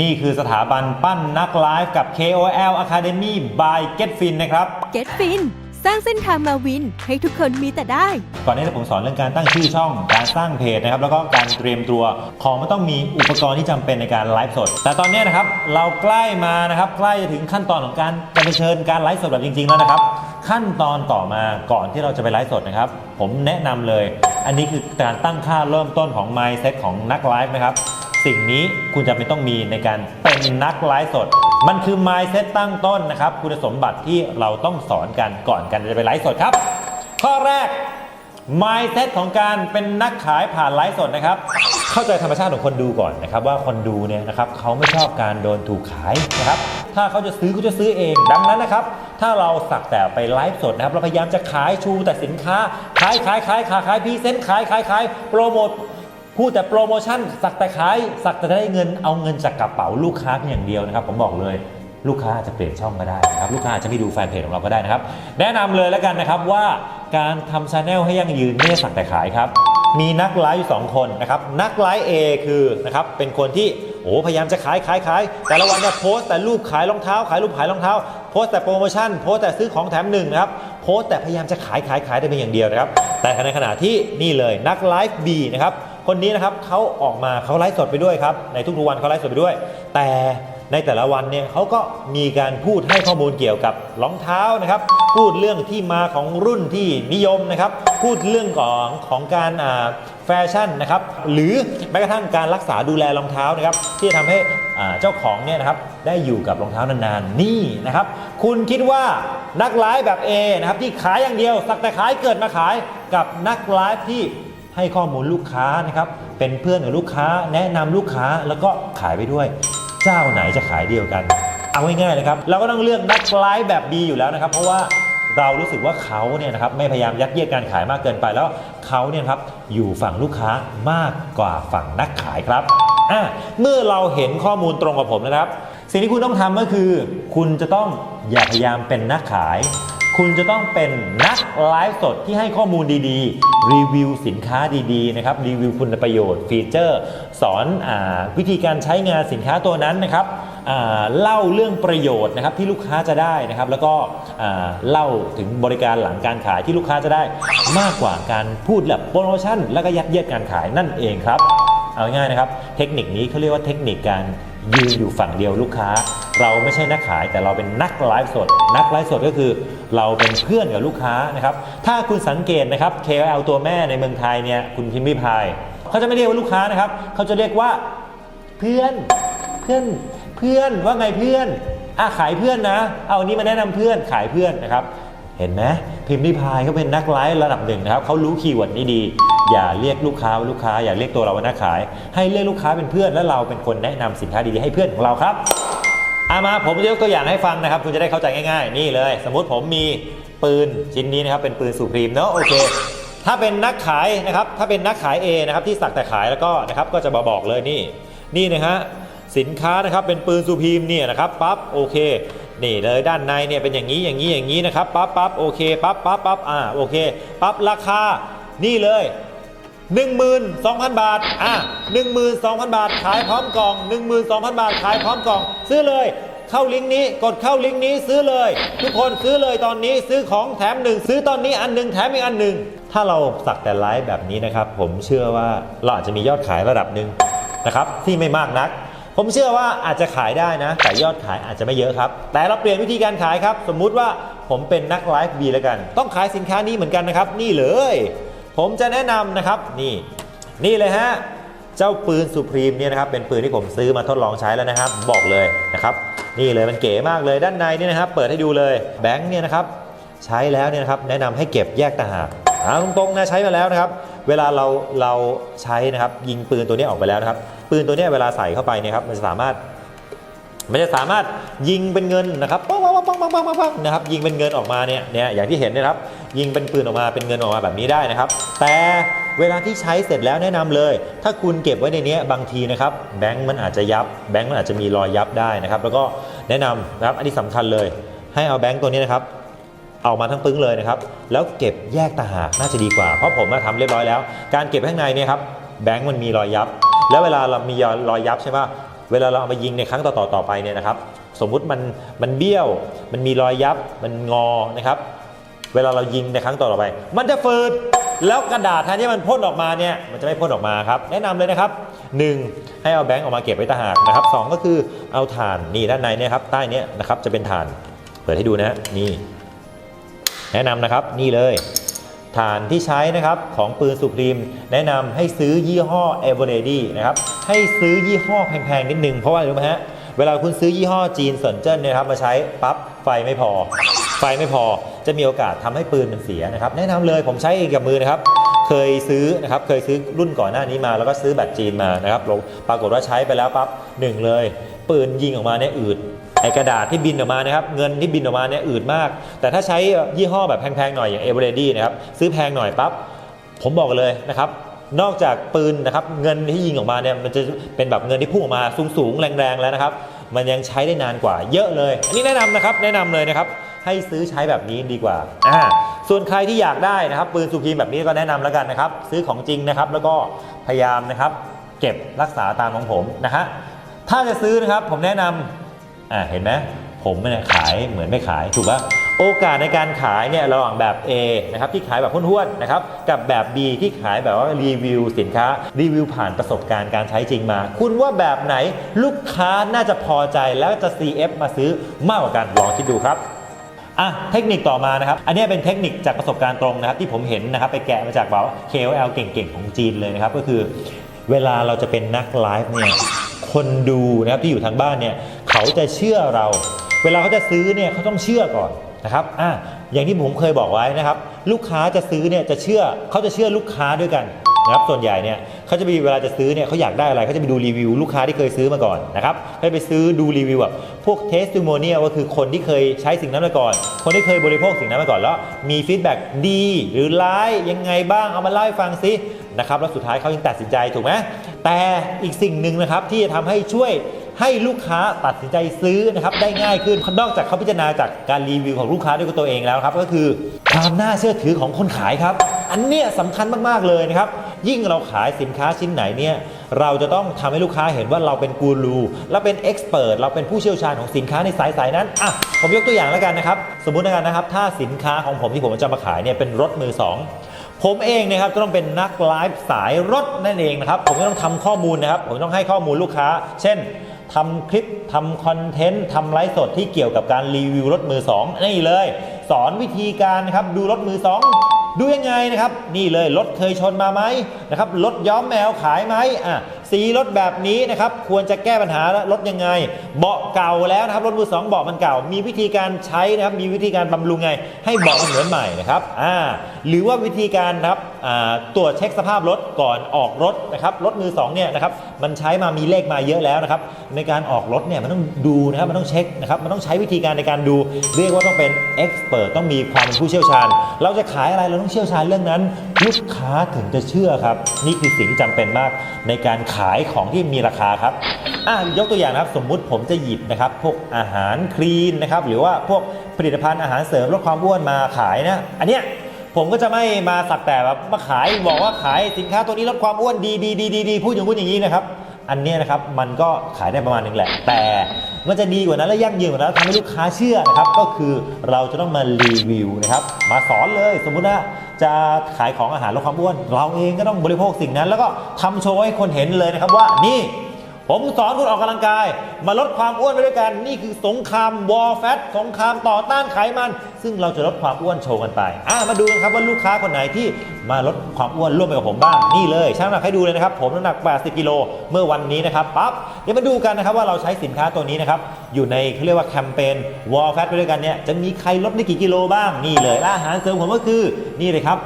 นี่คือสถาบันปั้นนักไลฟ์กับ KOL Academy by GetFin นะครับ Get Fin สร้างเส้นทางมาวินให้ทุกคนมีแต่ได้ ก่อนหน้านี้ผมสอนเรื่องการตั้งชื่อช่อง การสร้างเพจนะครับ แล้วก็การเตรียมตัว ของมันต้องมีอุปกรณ์ที่จำเป็นในการไลฟ์สด แต่ตอนนี้นะครับ เราใกล้มานะครับ ใกล้จะถึงขั้นตอนของการจะไปเชิญการไลฟ์สดแบบจริง ๆ แล้วนะครับ ขั้นตอนต่อมาก่อนที่เราจะไปไลฟ์สดนะครับ ผมแนะนำเลย อันนี้คือการตั้งค่าเริ่มต้นของ mindset ของนักไลฟ์นะครับ สิ่งนี้คุณจะไม่ต้องมีในการเป็นนักไลฟ์สด มันคือ mindset ตั้งต้นนะครับ คุณสมบัติที่เราต้องสอนกันก่อนกันจะไปไลฟ์สดครับ ข้อแรก mindset ของการเป็นนักขายผ่านไลฟ์สดนะครับ เข้าใจธรรมชาติของคนดูก่อนนะครับ ว่าคนดูเนี่ยนะครับเขาไม่ชอบการโดนถูกขายนะครับถ้าเขาจะซื้อเขาจะซื้อเองดังนั้นนะครับ ถ้าเราสักแต่ไปไลฟ์สดนะครับเราพยายามจะขายชูแต่สินค้าขายขายขายขายขายพรีเซนต์ขายขายขายโปรโมท พูดแต่โปรโมชั่นสักแต่ขายสักแต่ได้เงินเอาเงินจากกระเป๋าลูกค้าเพียงอย่างเดียวนะครับ ผมบอกเลยลูกค้าอาจจะเปลี่ยนช่องก็ได้นะครับลูกค้าอาจจะไม่ดูแฟนเพจของเราก็ได้นะครับ แนะนำเลยแล้วกันนะครับว่าการทำชาแนลให้ยั่งยืนไม่ใช่สักแต่ขายครับมีนักไลฟ์อยู่สองคนนะครับนักไลฟ์ A คือนะครับเป็นคนที่โอ้พยายามจะขายขายขายแต่ละวันเนี่ยโพสต์แต่รูปขายรองเท้า ขายรูปขายรองเท้า โพสต์แต่โปรโมชั่นโพสต์แต่ซื้อของแถมหนึ่งนะครับโพสต์แต่พยายามจะขายขายขายแต่เพียงอย่างเดียวนะครับแต่ในขณะที่นี่เลยนักไลฟ์ B นะครับ คนนี้นะครับเขาออกมาเขาไลฟ์สดไปด้วยครับในทุกๆวันเขาไลฟ์สดไปด้วย แต่ในแต่ละวันเนี่ยเขาก็มีการพูดให้ข้อมูลเกี่ยวกับรองเท้านะครับ พูดเรื่องที่มาของรุ่นที่นิยมนะครับ พูดเรื่องของของการแฟชั่นนะครับ หรือแม้กระทั่งการรักษาดูแลรองเท้านะครับ ที่จะทำให้เจ้าของเนี่ยนะครับได้อยู่กับรองเท้านานๆนี่นะครับ คุณคิดว่านักไลฟ์แบบ A นะครับที่ขายอย่างเดียว สักแต่ขายเกิดมาขายกับนักไลฟ์ที่ ให้ข้อมูลลูกค้านะครับเป็นเพื่อนกับลูกค้า แนะนำลูกค้าแล้วก็ขายไปด้วย เจ้าไหนจะขายเดียวกัน เอาง่ายๆเลยครับเราก็ต้องเลือกนักไลฟ์แบบดีอยู่แล้วนะครับ เพราะว่าเรารู้สึกว่าเขาเนี่ยนะครับไม่พยายามยัดเยียดการขายมากเกินไปแล้วเขาเนี่ยครับอยู่ฝั่งลูกค้ามากกว่าฝั่งนักขายครับอะเมื่อเราเห็นข้อมูลตรงกับผมนะครับ สิ่งที่คุณต้องทำก็คือ คุณจะต้องอย่าพยายามเป็นนักขาย คุณจะต้องเป็นนักไลฟ์สดที่ให้ข้อมูลดีๆ รีวิวสินค้าดีๆนะครับรีวิวคุณประโยชน์ฟีเจอร์ สอนอวิธีการใช้งานสินค้าตัวนั้นนะครับเล่าเรื่องประโยชน์นะครับที่ลูกค้าจะได้นะครับแล้วก็เล่าถึงบริการหลังการขายที่ลูกค้าจะได้มากกว่าการพูดแบบโปรโมชั่น แล้วก็ยัดเยียดการขายนั่นเองครับเอาง่ายนะครับเทคนิคนี้เขาเรียกว่าเทคนิคการยืนอยู่ฝั่งเดียวลูกค้า เราไม่ใช่นักขายแต่เราเป็นนักไลฟ์สด นักไลฟ์สดก็คือ เราเป็นเพื่อนกับลูกค้านะครับ ถ้าคุณสังเกตนะครับ KOL ตัวแม่ในเมืองไทยเนี่ยคุณพิมพ์ริพายเขาจะไม่เรียกว่าลูกค้านะครับเขาจะเรียกว่าเพื่อนเพื่อนเพื่อนว่าไงเพื่อนอะขายเพื่อนนะ เอาอันนี้มาแนะนำเพื่อนขายเพื่อนนะครับ เห็นไหมพิมพ์ริพายเขาเป็นนักไลฟ์ระดับหนึ่งนะครับเขารู้คีย์เวิร์ดนี้ดี อย่าเรียกลูกค้าว่าลูกค้าอย่าเรียกตัวเราว่านักขาย ให้เรียกลูกค้าเป็นเพื่อนและเราเป็นคนแนะนำสินค้าดีๆให้เพื่อนของเราครับ อามาผมจะยกตัวอย่างให้ฟังนะครับ คุณจะได้เข้าใจง่ายๆ นี่เลย สมมุติผมมีปืนชิ้นนี้นะครับ เป็นปืนสูพรีมเนาะโอเค ถ้าเป็นนักขายนะครับ ถ้าเป็นนักขาย A นะครับที่สักแต่ขายแล้วก็นะครับ ก็จะมาบอกเลยนี่ นี่นะฮะสินค้านะครับเป็นปืนสูพรีมเนี่ยนะครับปั๊บโอเค นี่เลยด้านในเนี่ยเป็นอย่างนี้อย่างนี้อย่างนี้นะครับปั๊บปั๊บโอเคปั๊บปั๊บปั๊บอ่าโอเคปั๊บราคานี่เลย 12,000 บาท อะ12,000 บาท ขายพร้อมกล่อง 12,000 บาท ขายพร้อมกล่อง ซื้อเลย เข้าลิงก์นี้ กดเข้าลิงก์นี้ ซื้อเลย ทุกคนซื้อเลยตอนนี้ ซื้อของแถมหนึ่ง ซื้อตอนนี้อันหนึ่งแถมอีกอันหนึ่ง ถ้าเราสักแต่ไลฟ์แบบนี้นะครับ ผมเชื่อว่าเราอาจจะมียอดขายระดับหนึ่งนะครับ ที่ไม่มากนักผมเชื่อว่าอาจจะขายได้นะ แต่ยอดขายอาจจะไม่เยอะครับ แต่เราเปลี่ยนวิธีการขายครับ สมมุติว่าผมเป็นนักไลฟ์บีแล้วกัน ต้องขายสินค้านี้เหมือนกันนะครับ นี่เลย ผมจะแนะนำนะครับนี่นี่เลยฮะเจ้าปืนสุพรีมเนี่ยนะครับเป็นปืนที่ผมซื้อมาทดลองใช้แล้วนะครับ บอกเลยนะครับ นี่เลยมันเก๋มากเลยด้านในเนี่ยนะครับ เปิดให้ดูเลยแบงค์เนี่ยนะครับใช้แล้วเนี่ยนะครับแนะนำให้เก็บแยกต่างหากอาตรงๆนะใช้มาแล้วนะครับ เวลาเราเราใช้นะครับ ยิงปืนตัวนี้ออกไปแล้วนะครับ ปืนตัวนี้เวลาใส่เข้าไปเนี่ยครับมันจะสามารถมันจะสามารถยิงเป็นเงินนะครับปังปังปังปังปังปังนะครับยิงเป็นเงินออกมาเนี่ยเนี่ยอย่างที่เห็นนะครับ ยิงเป็นปืนออกมาเป็นเงินออกมาแบบนี้ได้นะครับ แต่เวลาที่ใช้เสร็จแล้วแนะนำเลย ถ้าคุณเก็บไว้ในนี้บางทีนะครับแบงค์มันอาจจะยับแบงค์มันอาจจะมีรอยยับได้นะครับ แล้วก็แนะนำนะครับอันนี้สำคัญเลย ให้เอาแบงค์ตัวนี้นะครับเอามาทั้งปึ้งเลยนะครับ แล้วเก็บแยกต่างหากน่าจะดีกว่า เพราะผมมาทำเรียบร้อยแล้ว การเก็บข้างในเนี่ยครับแบงค์มันมีรอยยับ แล้วเวลาเรามีรอยยับใช่ปะเวลาเราเอามายิงในครั้งต่อๆต่อไปเนี่ยนะครับ สมมุติมันมันเบี้ยว มันมีรอยยับ มันงอนะครับ เวลาเรายิงในครั้งต่อไป มันจะฝืดแล้วกระดาษแทนที่มันพ่นออกมาเนี่ยมันจะไม่พ่นออกมาครับ แนะนำเลยนะครับ 1. ให้เอาแบงค์ออกมาเก็บไว้ต่างหากนะครับสองก็คือเอาถ่านนี่ด้านในเนี่ยครับใต้เนี้ยนะครับจะเป็นถ่านเปิดให้ดูนะนี่แนะนำนะครับนี่เลยฐานที่ใช้นะครับของปืนสุพรีมแนะนำให้ซื้อยี่ห้อ e v o r e d y นะครับให้ซื้อยี่ห้อแพงๆนิดนึงเพราะว่าอะไรรู้ไหมฮะเวลาคุณซื้อยี่ห้อจีนสนเจิ้นเนี่ยครับมาใช้ปั๊บไฟไม่พอ ไฟไม่พอจะมีโอกาสทำให้ปืนมันเสียนะครับ แนะนำเลยผมใช้เองกับมือนะครับ เคยซื้อนะครับ เคยซื้อรุ่นก่อนหน้านี้มา แล้วก็ซื้อแบตจีนมานะครับลงปรากฏว่าใช้ไปแล้วปั๊บหนึ่งเลย ปืนยิงออกมาเนี่ยอืดไอกระดาษที่บินออกมานะครับเงินที่บินออกมาเนี่ยอืดมาก แต่ถ้าใช้ยี่ห้อแบบแพงๆหน่อยอย่างเอเวอเรดี้นะครับซื้อแพงหน่อยปั๊บผมบอกเลยนะครับนอกจากปืนนะครับเงินที่ยิงออกมาเนี่ยมันจะเป็นแบบเงินที่พุ่งออกมาสูงๆแรงๆแล้วนะครับ มันยังใช้ได้นานกว่าเยอะเลย อันนี้แนะนำนะครับแนะนำเลยนะครับ ให้ซื้อใช้แบบนี้ดีกว่าอ่าส่วนใครที่อยากได้นะครับปืนสุพีมแบบนี้ก็แนะนำแล้วกันนะครับ ซื้อของจริงนะครับ แล้วก็พยายามนะครับ เก็บรักษาตามของผมนะฮะถ้าจะซื้อนะครับผมแนะนำอ่าเห็นไหมผมเนี่ยขายเหมือนไม่ขายถูกปะโอกาสในการขายเนี่ยระหว่างแบบ A นะครับที่ขายแบบห้วนๆนะครับกับแบบ B ที่ขายแบบว่ารีวิวสินค้ารีวิวผ่านประสบการณ์การใช้จริงมา คุณว่าแบบไหนลูกค้าน่าจะพอใจแล้วจะ CF มาซื้อมากกว่ากันลองคิดดูครับ อะเทคนิคต่อมานะครับ อันนี้เป็นเทคนิคจากประสบการณ์ตรงนะครับ ที่ผมเห็นนะครับไปแกะมาจากแบบ KOL เก่งๆ ของจีนเลยนะครับ ก็คือเวลาเราจะเป็นนักไลฟ์เนี่ยคนดูนะครับที่อยู่ทางบ้านเนี่ยเขาจะเชื่อเรา เวลาเขาจะซื้อเนี่ยเขาต้องเชื่อก่อนนะครับอะอย่างที่ผมเคยบอกไว้นะครับ ลูกค้าจะซื้อเนี่ยจะเชื่อเขาจะเชื่อลูกค้าด้วยกัน นะครับส่วนใหญ่เนี่ยเขาจะมีเวลาจะซื้อเนี่ยเขาอยากได้อะไรเขาจะไปดูรีวิวลูกค้าที่เคยซื้อมาก่อนนะครับให้ไปซื้อดูรีวิวแบบพวกเทสติโมเนียก็คือคนที่เคยใช้สิ่งนั้นมาก่อน คนที่เคยบริโภคสิ่งนั้นมาก่อนแล้วมีฟีดแบ็กดีหรือร้ายยังไงบ้างเอามาเล่าให้ฟังซินะครับแล้วสุดท้ายเขายังตัดสินใจถูกไหมแต่อีกสิ่งหนึ่งนะครับที่จะทำให้ช่วยให้ลูกค้าตัดสินใจซื้อนะครับได้ง่ายขึ้นนอกจากเขาพิจารณาจากการรีวิวของลูกค้าด้วยตัวเองแล้วครับ ก็คือความน่าเชื่อถือของคนขายครับ อันเนี้ยสำคัญมากๆเลยนะครับ ยิ่งเราขายสินค้าชิ้นไหนเนี่ยเราจะต้องทำให้ลูกค้าเห็นว่าเราเป็นกูรูเราเป็นเอ็กซ์เพรสเราเป็นผู้เชี่ยวชาญของสินค้าในสายสายนั้นอะผมยกตัวอย่างแล้วกันนะครับ สมมุติแล้วกันนะครับ ถ้าสินค้าของผมที่ผมจะมาขายเนี่ยเป็นรถมือสองผมเองนะครับจะต้องเป็นนักไลฟ์สายรถนั่นเองนะครับผมก็ต้องทำข้อมูลนะครับ ผมต้องให้ข้อมูลลูกค้า เช่นทำคลิปทำคอนเทนต์ทำไลฟ์สดที่เกี่ยวกับการรีวิวรถมือสองนี่เลย สอนวิธีการนะครับดูรถมือสองดูยังไงนะครับ นี่เลยรถเคยชนมาไหมนะครับรถย้อมแมวขายไหมอะสีรถแบบนี้นะครับควรจะแก้ปัญหารถยังไง เบาะเก่าแล้วนะครับรถมือสองเบาะมันเก่า มีวิธีการใช้นะครับมีวิธีการบำรุงไง ให้เบาะมันเหมือนใหม่นะครับอ่าหรือว่าวิธีการนะครับตรวจเช็คสภาพรถก่อนออกรถนะครับรถมือสองเนี่ยนะครับมันใช้มามีเลขมาเยอะแล้วนะครับในการออกรถเนี่ยมันต้องดูนะครับมันต้องเช็คนะครับมันต้องใช้วิธีการในการดู เรียกว่าต้องเป็นเอ็กซ์เพรสต้องมีความเป็นผู้เชี่ยวชาญ เราจะขายอะไรเราต้องเชี่ยวชาญเรื่องนั้น ลูกค้าถึงจะเชื่อครับ นี่คือสิ่งที่จำเป็นมากในการขายของที่มีราคาครับอะยกตัวอย่างนะครับสมมุติผมจะหยิบนะครับพวกอาหารคลีนนะครับหรือว่าพวกผลิตภัณฑ์อาหารเสริมลดความอ้วนมาขายนะอันเนี้ย ผมก็จะไม่มาสักแต่แบบมาขายบอกว่าขายสินค้าตัวนี้ลดความอ้วนดีดีดีดีดีพูดอย่างพูดอย่างนี้นะครับ อันเนี้ยนะครับมันก็ขายได้ประมาณนึงแหละ แต่มันจะดีกว่านั้นและยั่งยืนกว่านั้นทำให้ลูกค้าเชื่อนะครับ ก็คือเราจะต้องมารีวิวนะครับ มาสอนเลยสมมุติว่าจะขายของอาหารลดความอ้วน เราเองก็ต้องบริโภคสิ่งนั้น แล้วก็ทำโชว์ให้คนเห็นเลยนะครับว่านี่ ผมสอนคุณออกกำลังกาย มาลดความอ้วนไปด้วยกัน นี่คือสงครามวอลแฟตสงครามต่อต้านไขมัน ซึ่งเราจะลดความอ้วนโชว์กันไปอะมาดูกันครับว่าลูกค้าคนไหนที่มาลดความอ้วนร่วมไปกับผมบ้างนี่เลยช่างน้ำหนักให้ดูเลยนะครับ ผมน้ำหนัก 80 กิโลเมื่อวันนี้นะครับปั๊บเดี๋ยวมาดูกันนะครับว่าเราใช้สินค้าตัวนี้นะครับอยู่ในเขาเรียกว่าแคมเปญวอลแฟตไปด้วยกันเนี่ยจะมีใครลดได้กี่กิโลบ้างนี่เลยอาหารเสริมผมก็คือนี่เลยครับ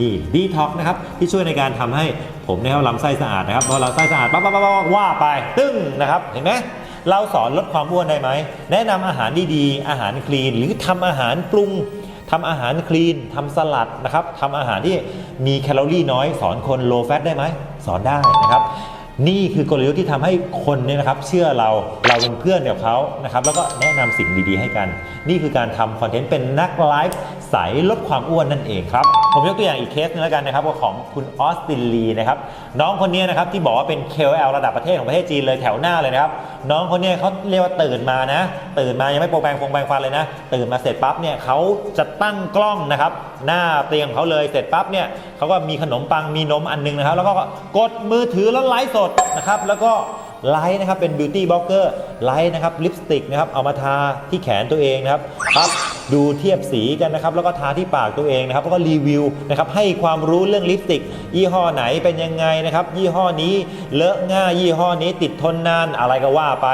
นี่ดีท็อกนะครับที่ช่วยในการทำให้ผมเนี่ยลำไส้สะอาดนะครับพอลำไส้สะอาดปั๊บปั๊บปั๊บปั๊บว่าไปตึ้งนะครับเห็นไหมเราสอนลดความอ้วนได้ไหม แนะนำอาหารดีๆ อาหารคลีน หรือทำอาหารปรุงทำอาหารคลีนทำสลัดนะครับทำอาหารที่มีแคลอรี่น้อย สอนคนโลแฟตได้ไหม สอนได้นะครับ นี่คือกลยุทธ์ที่ทำให้คนเนี่ยนะครับ เชื่อเราเราเป็นเพื่อนกับเขานะครับ แล้วก็แนะนำสิ่งดีๆ ให้กัน นี่คือการทำคอนเทนต์เป็นนักไลฟ์ ใสลดความอ้วนนั่นเองครับ ผมยกตัวอย่างอีกเคสนึงแล้วกันนะครับว่าของคุณออสตินลีนะครับน้องคนนี้นะครับที่บอกว่าเป็น KOL ระดับประเทศของประเทศจีนเลยแถวหน้าเลยนะครับน้องคนนี้เขาเรียกว่าตื่นมานะ ตื่นมายังไม่โปรแปรงโปรงแปรงฟันเลยนะ ตื่นมาเสร็จปั๊บเนี่ยเขาจะตั้งกล้องนะครับหน้าเตียงของเขาเลยเสร็จปั๊บเนี่ยเขาก็มีขนมปังมีนมอันนึงนะครับ แล้วก็กดมือถือแล้วไลฟ์สดนะครับแล้วก็ไลฟ์นะครับเป็นบิวตี้บล็อกเกอร์ไลฟ์นะครับลิปสติกนะครับเอามาทาที่แขนตัวเองนะครับปั๊บ ดูเทียบสีกันนะครับแล้วก็ทาที่ปากตัวเองนะครับแล้วก็รีวิวนะครับให้ความรู้เรื่องลิปสติก ยี่ห้อไหนเป็นยังไงนะครับยี่ห้อนี้เลอะง่ายยี่ห้อนี้ติดทนนานอะไรก็ว่าไป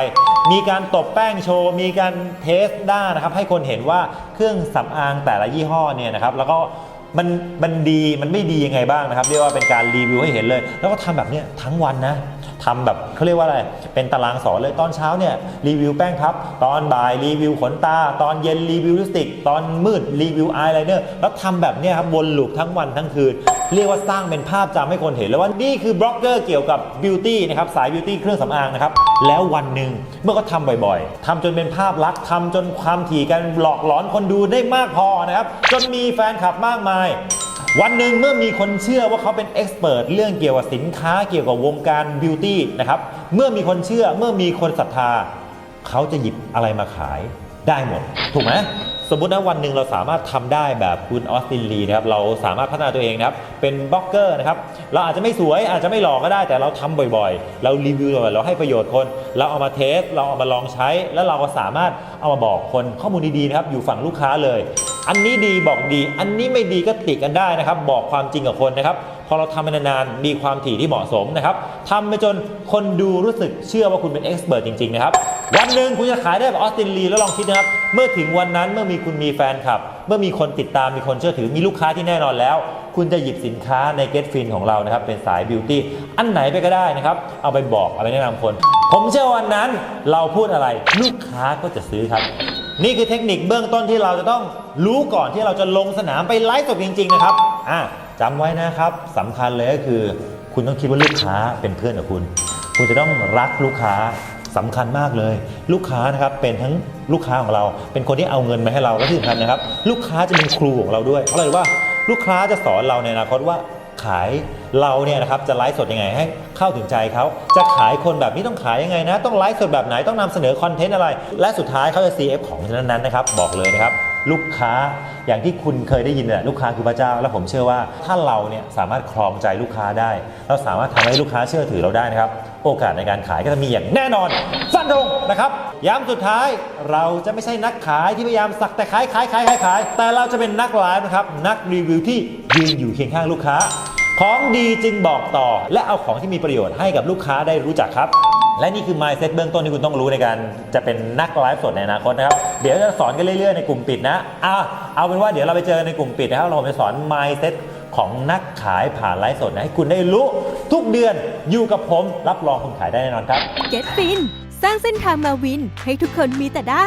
มีการตบแป้งโชว์มีการเทสด้านะครับให้คนเห็นว่าเครื่องสำอางแต่ละยี่ห้อเนี่ยนะครับแล้วก็ มันมันดีมันไม่ดียังไงบ้างนะครับ เรียกว่าเป็นการรีวิวให้เห็นเลย แล้วก็ทำแบบเนี้ยทั้งวันนะทำแบบเขาเรียกว่าอะไร เป็นตารางสอนเลยตอนเช้าเนี่ยรีวิวแป้งพับ ตอนบ่ายรีวิวขนตา ตอนเย็นรีวิวลิปสติก ตอนมืดรีวิวอายไลเนอร์แล้วทำแบบเนี้ยครับวนลูปทั้งวันทั้งคืน เรียกว่าสร้างเป็นภาพจำให้คนเห็นเลยว่านี่คือบล็อกเกอร์เกี่ยวกับบิวตี้นะครับสายบิวตี้เครื่องสำอางนะครับแล้ววันหนึ่งเมื่อเขาทำบ่อยๆทำจนเป็นภาพลักษณ์ทำจนความถี่กันหลอกหลอนคนดูได้มากพอนะครับจนมีแฟนคลับมากมายวันหนึ่งเมื่อมีคนเชื่อว่าเขาเป็นเอ็กซ์เพรสเรื่องเกี่ยวกับสินค้าเกี่ยวกับวงการบิวตี้นะครับ เมื่อมีคนเชื่อเมื่อมีคนศรัทธา เขาจะหยิบอะไรมาขายได้หมด ถูกไหมสมมุตินะวันหนึ่งเราสามารถทำได้แบบคุณออสตินลีนะครับเราสามารถพัฒนาตัวเองนะครับเป็นบล็อกเกอร์นะครับเราอาจจะไม่สวยอาจจะไม่หล่อก็ได้แต่เราทำบ่อยๆ เรารีวิวบ่อยเราให้ประโยชน์คน เราเอามาเทส เราเอามาลองใช้ แล้วเราก็สามารถเอามาบอกคนข้อมูลดีๆนะครับอยู่ฝั่งลูกค้าเลย อันนี้ดีบอกดี อันนี้ไม่ดีก็ติกันได้นะครับ บอกความจริงกับคนนะครับ พอเราทำไปนานๆ มีความถี่ที่เหมาะสมนะครับทำไปจนคนดูรู้สึกเชื่อว่าคุณเป็นเอ็กซ์เพรสจริงๆนะครับ วันหนึ่งคุณจะขายได้แบบออสตินลีแล้วลองคิดนะครับ เมื่อถึงวันนั้นเมื่อมีคุณมีแฟนคลับ เมื่อมีคนติดตามมีคนเชื่อถือมีลูกค้าที่แน่นอนแล้วคุณจะหยิบสินค้าใน Get Fin ของเรานะครับ เป็นสายบิวตี้อันไหนไปก็ได้นะครับ เอาไปบอกเอาไปแนะนำคน ผมเชื่อวันนั้นเราพูดอะไร ลูกค้าก็จะซื้อครับ นี่คือเทคนิคเบื้องต้นที่เราจะต้องรู้ก่อนที่เราจะลงสนามไปไลฟ์สดจริง ๆ นะครับอะจำไว้นะครับสำคัญเลยก็คือ คุณต้องคิดว่าลูกค้าเป็นเพื่อนกับคุณ คุณจะต้องรักลูกค้าสำคัญมากเลย ลูกค้านะครับเป็นทั้งลูกค้าของเรา เป็นคนที่เอาเงินมาให้เราและที่สำคัญนะครับ ลูกค้าจะเป็นครูของเราด้วยเพราะอะไรว่าลูกค้าจะสอนเราในอนาคตว่า ขายเราเนี่ยนะครับจะไลฟ์สดยังไงให้เข้าถึงใจเขาจะขายคนแบบนี้ต้องขายยังไงนะ ต้องไลฟ์สดแบบไหนต้องนำเสนอคอนเทนต์อะไร และสุดท้ายเขาจะ CF ของนั้นๆนะครับบอกเลยนะครับลูกค้าอย่างที่คุณเคยได้ยินเนี่ยลูกค้าคือพระเจ้า และผมเชื่อว่าถ้าเราเนี่ยสามารถครองใจลูกค้าได้ เราสามารถทำให้ลูกค้าเชื่อถือเราได้นะครับ โอกาสในการขายก็จะมีอย่างแน่นอนฟันธงนะครับ ย้ำสุดท้ายเราจะไม่ใช่นักขายที่พยายามสักแต่ขายขายขายขายขาย แต่เราจะเป็นนักไลฟ์นะครับ นักรีวิวที่ยืนอยู่เคียงข้างลูกค้า ของดีจึงบอกต่อ และเอาของที่มีประโยชน์ให้กับลูกค้าได้รู้จักครับ และนี่คือ mindset เบื้องต้นที่คุณต้องรู้ในการจะเป็นนักไลฟ์สดในอนาคตนะครับ เดี๋ยวจะสอนกันเรื่อยๆในกลุ่มปิดนะอะเอาเป็นว่าเดี๋ยวเราไปเจอในกลุ่มปิดนะครับเราจะสอน mindset ของนักขายผ่านไลฟ์สดนะให้คุณได้รู้ทุกเดือนอยู่กับผมรับรองคุณขายได้แน่นอนครับ Get Fin ร้างเส้นทางมาวินให้ทุกคนมีแต่ได้